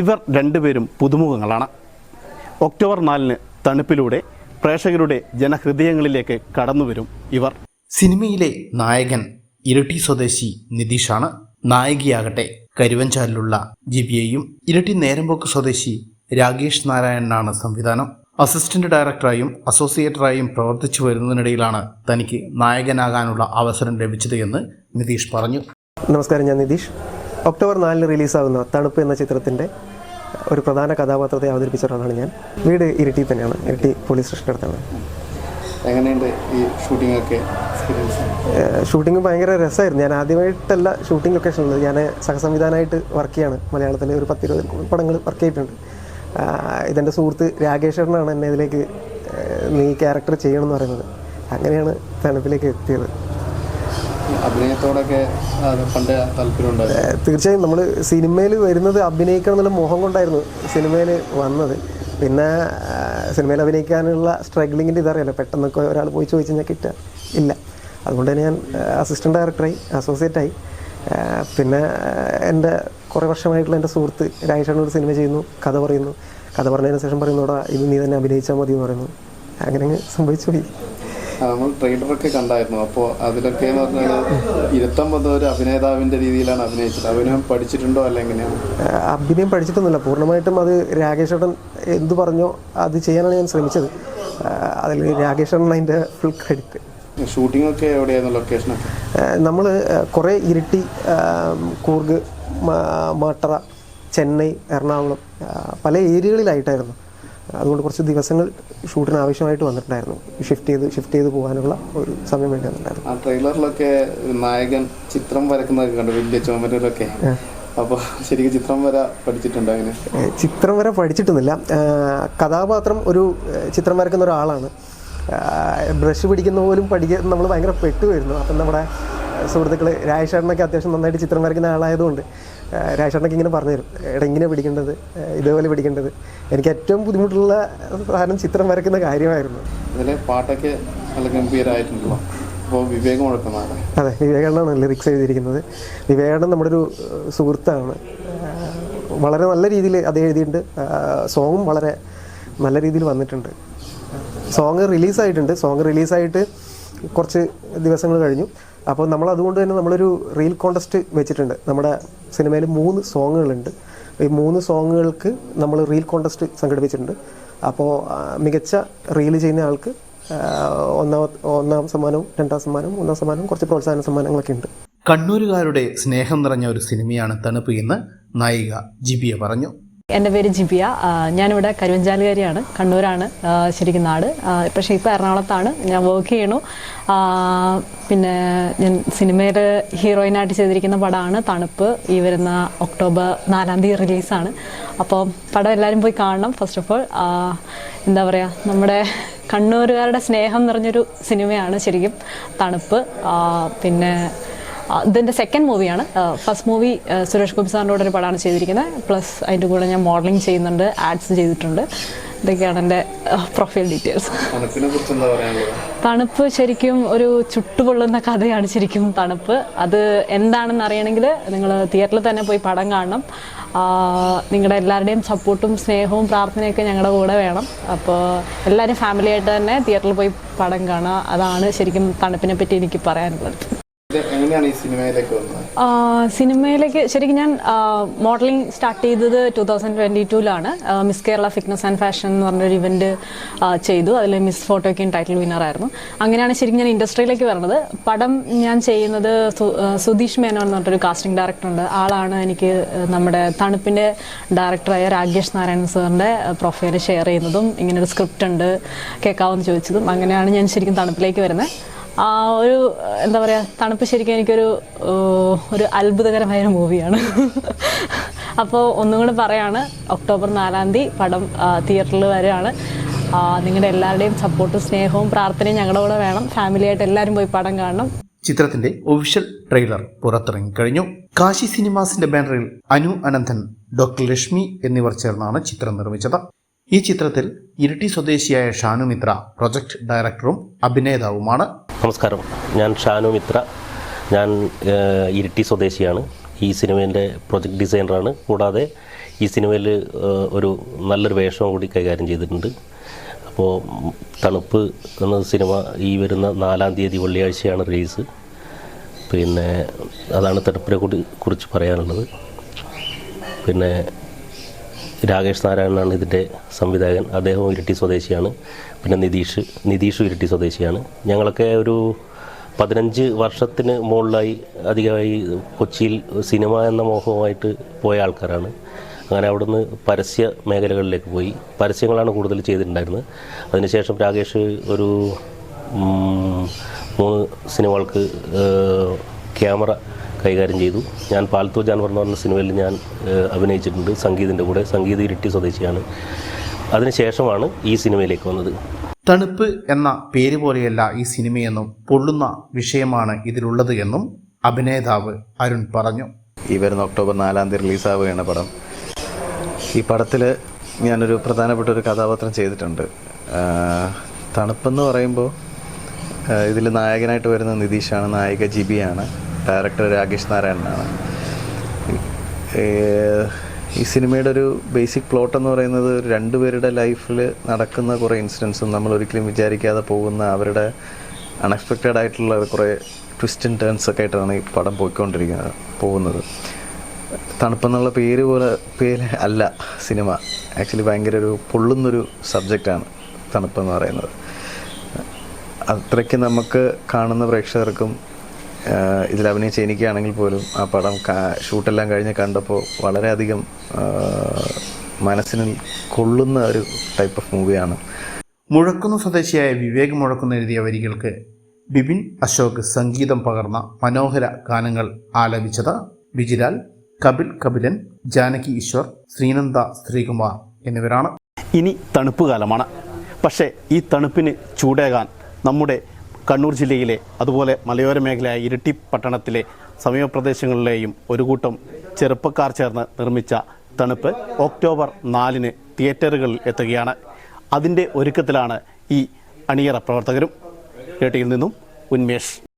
ഇവർ രണ്ടുപേരും പുതുമുഖങ്ങളാണ്. ഒക്ടോബർ നാലിന് തണുപ്പിലൂടെ പ്രേക്ഷകരുടെ ജനഹൃദയങ്ങളിലേക്ക് കടന്നുവരും ഇവർ. സിനിമയിലെ നായകൻ ഇരട്ടി സ്വദേശി നിതീഷാണ്. നായികയാകട്ടെ കരുവഞ്ചാലിലുള്ള ജിബിയയും ഇരട്ടി നേരമ്പോക്ക് സ്വദേശി രാകേഷ് നാരായണനാണ് സംവിധാനം. അസിസ്റ്റന്റ് ഡയറക്ടറായും അസോസിയേറ്ററായും പ്രവർത്തിച്ചു വരുന്നതിനിടയിലാണ് തനിക്ക് നായകനാകാനുള്ള അവസരം ലഭിച്ചത് എന്ന് നിതീഷ് പറഞ്ഞു. നമസ്കാരം ഞാൻ നിതീഷ്. ഒക്ടോബർ നാലിന് റിലീസാകുന്ന തണുപ്പ് എന്ന ചിത്രത്തിന്റെ ഒരു പ്രധാന കഥാപാത്രത്തെ അവതരിപ്പിച്ച ഒരാളാണ് ഞാൻ. വീട് ഇരിട്ടി തന്നെയാണ്. ഇരിട്ടി പോലീസ് സ്റ്റേഷന്റെ അടുത്താണ്. എങ്ങനെയുണ്ട് ഈ ഷൂട്ടിംഗ് ഒക്കെ ഷൂട്ടിംഗ് ഭയങ്കര രസമായിരുന്നു. ഞാൻ ആദ്യമായിട്ടല്ല ഷൂട്ടിംഗ് ലൊക്കേഷനിൽ ഞാൻ സഹസംവിധാനമായിട്ട് വർക്ക് ചെയ്യാണ്. മലയാളത്തിൽ ഒരു പത്തിരുപത് പടങ്ങൾ വർക്ക് ചെയ്തിട്ടുണ്ട്. ഇതെന്റെ സുഹൃത്ത് രാഗേശ്വരനാണ് എന്നെ ഇതിലേക്ക് നീ ക്യാരക്ടർ ചെയ്യണമെന്ന് പറയുന്നത്. അങ്ങനെയാണ് തണുപ്പിലേക്ക് എത്തിയത്. തീർച്ചയായും നമ്മൾ സിനിമയിൽ വരുന്നത് അഭിനയിക്കണം എന്നുള്ള മോഹം കൊണ്ടായിരുന്നു സിനിമയിൽ വന്നത്. പിന്നെ സിനിമയിൽ അഭിനയിക്കാനുള്ള സ്ട്രഗ്ലിങ്ങിന്റെ ഇതറിയാലോ പെട്ടെന്നൊക്കെ ഒരാൾ പോയി ചോദിച്ചു കഴിഞ്ഞാൽ കിട്ടുക. ഇല്ല. അതുകൊണ്ട് തന്നെ ഞാൻ അസിസ്റ്റന്റ് ഡയറക്ടറായി അസോസിയേറ്റായി പിന്നെ എന്റെ കുറേ വർഷമായിട്ടുള്ള എന്റെ സുഹൃത്ത് രാജേഷനോട് സിനിമ ചെയ്യുന്നു കഥ പറയുന്നു. കഥ പറഞ്ഞതിന് ശേഷം പറയുന്നോടാ ഇത് നീ തന്നെ അഭിനയിച്ചാൽ മതി എന്ന് പറയുന്നു. അങ്ങനെ അങ്ങ് സംഭവിച്ചു പോയി. നമ്മൾ ട്രെയിലറൊക്കെ കണ്ടായിരുന്നു. അപ്പോൾ അതിലൊക്കെ എന്ന് പറഞ്ഞാൽ ഇരുപത്തൊമ്പത് ഒരു അഭിനേതാവിന്റെ രീതിയിലാണ് അഭിനയിച്ചത്. അഭിനയം പഠിച്ചിട്ടുണ്ടോ അല്ല എങ്ങനെയാണ് അഭിനയം പഠിച്ചിട്ടൊന്നുമില്ല. പൂർണമായിട്ടും അത് രാകേഷേട്ടൻ എന്തു പറഞ്ഞോ അത് ചെയ്യാനാണ് ഞാൻ ശ്രമിച്ചത്. അതിൽ രാകേഷേട്ടൻ അതിന്റെ ഫുൾ ക്രെഡിറ്റ് ഷൂട്ടിംഗ് ഒക്കെ എവിടെയായിരുന്നു ലൊക്കേഷനൊക്കെ നമ്മൾ കുറേ ഇരിട്ടി കൂർഗ് മാട്ടറ ചെന്നൈ എറണാകുളം പല ഏരിയകളിലായിട്ടായിരുന്നു അതുകൊണ്ട് കുറച്ച് ദിവസങ്ങൾ ഷൂട്ടിന് ആവശ്യമായിട്ട് വന്നിട്ടുണ്ടായിരുന്നു. ഷിഫ്റ്റ് ചെയ്ത് ഷിഫ്റ്റ് ചെയ്ത് പോകാനുള്ള ഒരു സമയം വേണ്ടി വന്നിട്ടുണ്ടായിരുന്നു. ആ ട്രെയിലറിലൊക്കെ നായകൻ ചിത്രം വരക്കുന്നതൊക്കെ കണ്ടു വലിയ ചുമരിലൊക്കെ അപ്പോൾ ശരിക്കും ചിത്രം വര പഠിച്ചിട്ടുണ്ടോ അങ്ങനെ? ചിത്രം വരെ പഠിച്ചിട്ടൊന്നുമില്ല. കഥാപാത്രം ഒരു ചിത്രം വരക്കുന്ന ഒരാളാണ്. ബ്രഷ് പിടിക്കുന്ന പോലും പഠിക്കാൻ നമ്മൾ ഭയങ്കര പെട്ടുമായിരുന്നു അപ്പം നമ്മുടെ സുഹൃത്തുക്കൾ രാജേഷേട്ടനൊക്കെ അത്യാവശ്യം നന്നായിട്ട് ചിത്രം വരയ്ക്കുന്ന ആളായതുകൊണ്ട് രാജേഷേട്ടനൊക്കെ ഇങ്ങനെ പറഞ്ഞു തരും എടാ ഇങ്ങനെ പിടിക്കേണ്ടത് ഇതേപോലെ പിടിക്കേണ്ടത്. എനിക്ക് ഏറ്റവും ബുദ്ധിമുട്ടുള്ള സാധനം ചിത്രം വരയ്ക്കുന്ന കാര്യമായിരുന്നു. പാട്ടൊക്കെ നല്ല ഗംഭീരമായിട്ടുണ്ടല്ലോ അപ്പോൾ വിവേകം അതെ വിവേകണ്ണാണ് ലിറിക്സ് എഴുതിയിരിക്കുന്നത്. വിവേകാനന്ദൻ നമ്മുടെ ഒരു സുഹൃത്താണ്. വളരെ നല്ല രീതിയിൽ അത് എഴുതിയിട്ടുണ്ട്. സോങ്ങും വളരെ നല്ല രീതിയിൽ വന്നിട്ടുണ്ട്. സോങ് റിലീസായിട്ടുണ്ട്. സോങ് റിലീസായിട്ട് കുറച്ച് ദിവസങ്ങൾ കഴിഞ്ഞു. അപ്പോൾ നമ്മൾ അതുകൊണ്ട് തന്നെ നമ്മളൊരു റീൽ കോണ്ടസ്റ്റ് വെച്ചിട്ടുണ്ട്. നമ്മുടെ സിനിമയിൽ മൂന്ന് സോങ്ങുകളുണ്ട് ഈ മൂന്ന് സോങ്ങുകൾക്ക് നമ്മൾ റീൽ കോണ്ടസ്റ്റ് സംഘടിപ്പിച്ചിട്ടുണ്ട്. അപ്പോൾ മികച്ച റീൽ ചെയ്യുന്ന ആൾക്ക് ഒന്നാം ഒന്നാം സമ്മാനവും രണ്ടാം സമ്മാനവും ഒന്നാം സമ്മാനവും കുറച്ച് പ്രോത്സാഹന സമ്മാനങ്ങളൊക്കെ ഉണ്ട്. കണ്ണൂരുകാരുടെ സ്നേഹം നിറഞ്ഞ ഒരു സിനിമയാണ് തണുപ്പ് എന്ന് നായിക ജിബിയ പറഞ്ഞു. എന്റെ പേര് ജിബിയ. ഞാനിവിടെ കരുവഞ്ചാലുകാരിയാണ്. കണ്ണൂരാണ്. ശരിക്കും നാട്. പക്ഷേ ഇപ്പോൾ എറണാകുളത്താണ്. ഞാൻ വർക്ക് ചെയ്യണു പിന്നെ ഞാൻ സിനിമയിൽ ഹീറോയിനായിട്ട് ചെയ്തിരിക്കുന്ന പടമാണ് തണുപ്പ്. ഈ വരുന്ന ഒക്ടോബർ നാലാം തീയതി റിലീസാണ്. അപ്പോൾ പടം എല്ലാവരും പോയി കാണണം ഫസ്റ്റ് ഓഫ് ഓൾ എന്താ പറയുക നമ്മുടെ കണ്ണൂരുകാരുടെ സ്നേഹം നിറഞ്ഞൊരു സിനിമയാണ് ശരിക്കും തണുപ്പ്. പിന്നെ ഇതിന്റെ സെക്കൻഡ് മൂവിയാണ് ഫസ്റ്റ് മൂവി സുരേഷ് ഗോപി സാറിന്റെ കൂടെ ഒരു പടമാണ് ചെയ്തിരിക്കുന്നത്. പ്ലസ് അതിന്റെ കൂടെ ഞാൻ മോഡലിംഗ് ചെയ്യുന്നുണ്ട് ആഡ്സ് ചെയ്തിട്ടുണ്ട്. ഇതൊക്കെയാണ് എന്റെ പ്രൊഫൈൽ ഡീറ്റെയിൽസ് തണുപ്പ് ശരിക്കും ഒരു ചുട്ടുപൊള്ളുന്ന കഥയാണ് ശരിക്കും തണുപ്പ്. അത് എന്താണെന്ന് അറിയണമെങ്കിൽ നിങ്ങൾ തിയേറ്ററിൽ തന്നെ പോയി പടം കാണണം. നിങ്ങളുടെ എല്ലാവരുടെയും സപ്പോർട്ടും സ്നേഹവും പ്രാർത്ഥനയൊക്കെ ഞങ്ങളുടെ കൂടെ വേണം. അപ്പോൾ എല്ലാവരും ഫാമിലിയായിട്ട് തന്നെ തിയേറ്ററിൽ പോയി പടം കാണുക. അതാണ് ശരിക്കും തണുപ്പിനെ പറ്റി എനിക്ക് പറയാനുള്ളത്. എങ്ങനെയാണ് ഈ സിനിമയിലേക്ക് വന്നത്? സിനിമയിലേക്ക് ശരിക്കും ഞാൻ മോഡലിംഗ് സ്റ്റാർട്ട് ചെയ്തത് two thousand twenty ടൂലാണ്. Miss Kerala fitness and fashion എന്ന് പറഞ്ഞൊരു ഇവന്റ് ചെയ്തു. അതിൽ മിസ് ഫോട്ടോയ്ക്കും ടൈറ്റിൽ വിന്നർ ആയിരുന്നു. അങ്ങനെയാണ് ശരിക്കും ഞാൻ ഇൻഡസ്ട്രിയിലേക്ക് വരുന്നത് പടം ഞാൻ ചെയ്യുന്നത് സുധീഷ് മേനോൻ എന്ന് പറഞ്ഞൊരു കാസ്റ്റിംഗ് ഡയറക്ടർ ഉണ്ട്. ആളാണ് എനിക്ക് നമ്മുടെ തണുപ്പിന്റെ ഡയറക്ടറായ രാകേഷ് നാരായണൻ സാറിന്റെ പ്രൊഫൈൽ ഷെയർ ചെയ്യുന്നതും ഇങ്ങനൊരു സ്ക്രിപ്റ്റ് ഉണ്ട് കേൾക്കാവെന്ന് ചോദിച്ചതും. അങ്ങനെയാണ് ഞാൻ ശരിക്കും തണുപ്പിലേക്ക് വരുന്നത്. ആ ഒരു എന്താ പറയുക തണുപ്പ് ശരിക്കും എനിക്കൊരു ഒരു അത്ഭുതകരമായ ഒരു മൂവിയാണ്. അപ്പോൾ ഒന്നും കൂടെ പറയാണ് ഒക്ടോബർ നാലാം തീയതി പടം തിയേറ്ററിൽ വരികയാണ് നിങ്ങളുടെ എല്ലാവരുടെയും സപ്പോർട്ടും സ്നേഹവും പ്രാർത്ഥനയും ഞങ്ങളുടെ കൂടെ വേണം. ഫാമിലിയായിട്ട് എല്ലാവരും പോയി പടം കാണണം. ചിത്രത്തിന്റെ ഒഫീഷ്യൽ ട്രെയിലർ പുറത്തിറങ്ങി കഴിഞ്ഞു. കാശി സിനിമാസിന്റെ ബാനറിൽ അനു അനന്തൻ ഡോക്ടർ ലക്ഷ്മി എന്നിവർ ചേർന്നാണ് ചിത്രം നിർമ്മിച്ചത്. ഈ ചിത്രത്തിൽ ഇരിട്ടി സ്വദേശിയായ ഷാനു മിത്ര പ്രൊജക്ട് ഡയറക്ടറും അഭിനേതാവുമാണ്. നമസ്കാരം. ഞാൻ ഷാനു മിത്ര. ഞാൻ ഇരിട്ടി സ്വദേശിയാണ്. ഈ സിനിമേന്റെ പ്രൊജക്ട് ഡിസൈനറാണ്. കൂടാതെ ഈ സിനിമയിൽ ഒരു നല്ലൊരു വേഷം കൂടി കൈകാര്യം ചെയ്തിട്ടുണ്ട്. അപ്പോൾ തണുപ്പ് എന്ന സിനിമ ഈ വരുന്ന നാലാം തീയതി വെള്ളിയാഴ്ചയാണ് റിലീസ്. പിന്നെ അതാണ് തണുപ്പിനെ കൂടി കുറിച്ച് പറയാനുള്ളത്. പിന്നെ രാകേഷ് നാരായണനാണ് ഇതിന്റെ സംവിധായകൻ. അദ്ദേഹവും ഇരട്ടി സ്വദേശിയാണ്. പിന്നെ നിതീഷ് നിതീഷും ഇരട്ടി സ്വദേശിയാണ്. ഞങ്ങളൊക്കെ ഒരു പതിനഞ്ച് വർഷത്തിന് മുകളിലായി അധികമായി കൊച്ചിയിൽ സിനിമ എന്ന മോഹവുമായിട്ട് പോയ ആൾക്കാരാണ്. അങ്ങനെ അവിടുന്ന് പരസ്യ മേഖലകളിലേക്ക് പോയി. പരസ്യങ്ങളാണ് കൂടുതൽ ചെയ്തിട്ടുണ്ടായിരുന്നത്. അതിനുശേഷം രാകേഷ് ഒരു മൂന്ന് സിനിമകൾക്ക് ക്യാമറ കൈകാര്യം ചെയ്തു. ഞാൻ പാൽത്തോ ജാൻവർ എന്ന് പറഞ്ഞ സിനിമയിൽ ഞാൻ അഭിനയിച്ചിട്ടുണ്ട്. സംഗീതിന്റെ കൂടെ. സംഗീത ഇരിട്ടി സ്വദേശിയാണ്. അതിനുശേഷമാണ് ഈ സിനിമയിലേക്ക് വന്നത്. തണുപ്പ് എന്ന പേര് പോലെയല്ല ഈ സിനിമയെന്നും പൊള്ളുന്ന വിഷയമാണ് ഇതിലുള്ളത് എന്നും അഭിനേതാവ് അരുൺ പറഞ്ഞു. ഈ വരുന്ന ഒക്ടോബർ നാലാം തീയതി റിലീസാവുകയാണ് പടം. ഈ പടത്തിൽ ഞാനൊരു പ്രധാനപ്പെട്ട ഒരു കഥാപാത്രം ചെയ്തിട്ടുണ്ട്. തണുപ്പെന്ന് പറയുമ്പോൾ ഇതിൽ നായകനായിട്ട് വരുന്ന നിതീഷാണ് നായിക ജിബിയാണ്. ഡയറക്ടർ രാകേഷ് നാരായണനാണ്. ഈ സിനിമയുടെ ഒരു ബേസിക് പ്ലോട്ട് എന്ന് പറയുന്നത് ഒരു രണ്ടുപേരുടെ ലൈഫിൽ നടക്കുന്ന കുറേ ഇൻസിഡൻസും നമ്മൾ ഒരിക്കലും വിചാരിക്കാതെ പോകുന്ന അവരുടെ അൺഎക്സ്പെക്റ്റഡ് ആയിട്ടുള്ള കുറേ ട്വിസ്റ്റ് ആൻഡ് ടേൺസ് ഒക്കെ ആയിട്ടാണ് ഈ പടം പോയിക്കൊണ്ടിരിക്കുന്നത് പോകുന്നത്. തണുപ്പെന്നുള്ള പേര് പോലെ പേര് അല്ല സിനിമ. ആക്ച്വലി ഭയങ്കര ഒരു പൊള്ളുന്നൊരു സബ്ജക്റ്റാണ് തണുപ്പെന്ന് പറയുന്നത്. അത്രയ്ക്ക് നമുക്ക് കാണുന്ന പ്രേക്ഷകർക്കും ഇതിൽ അഭിനയിച്ച എനിക്കാണെങ്കിൽ പോലും ആ പടം ഷൂട്ടെല്ലാം കഴിഞ്ഞ് കണ്ടപ്പോൾ വളരെയധികം മനസ്സിന് കൊള്ളുന്ന ഒരു ടൈപ്പ് ഓഫ് മൂവിയാണ് മുഴക്കുന്ന സ്വദേശിയായ വിവേക് മുഴക്കുന്ന എഴുതിയ വരികൾക്ക് ബിപിൻ അശോക് സംഗീതം പകർന്ന മനോഹര ഗാനങ്ങൾ ആലപിച്ചത് വിജിലാൽ കപിൽ കപിലൻ ജാനകി ഈശ്വർ ശ്രീനന്ദ ശ്രീകുമാർ എന്നിവരാണ്. ഇനി തണുപ്പ് കാലമാണ്. പക്ഷേ ഈ തണുപ്പിന് ചൂടേകാൻ നമ്മുടെ കണ്ണൂർ ജില്ലയിലെ അതുപോലെ മലയോര മേഖലയായ ഇരിട്ടി പട്ടണത്തിലെ സമീപ പ്രദേശങ്ങളിലെയും ഒരു കൂട്ടം ചെറുപ്പക്കാർ ചേർന്ന് നിർമ്മിച്ച തണുപ്പ് ഒക്ടോബർ നാലിന് തിയേറ്ററുകളിൽ എത്തുകയാണ്. അതിന്റെ ഒരുക്കത്തിലാണ് ഈ അണിയറ പ്രവർത്തകരും. കേട്ടിയിൽ നിന്നും ഉന്മേഷ്.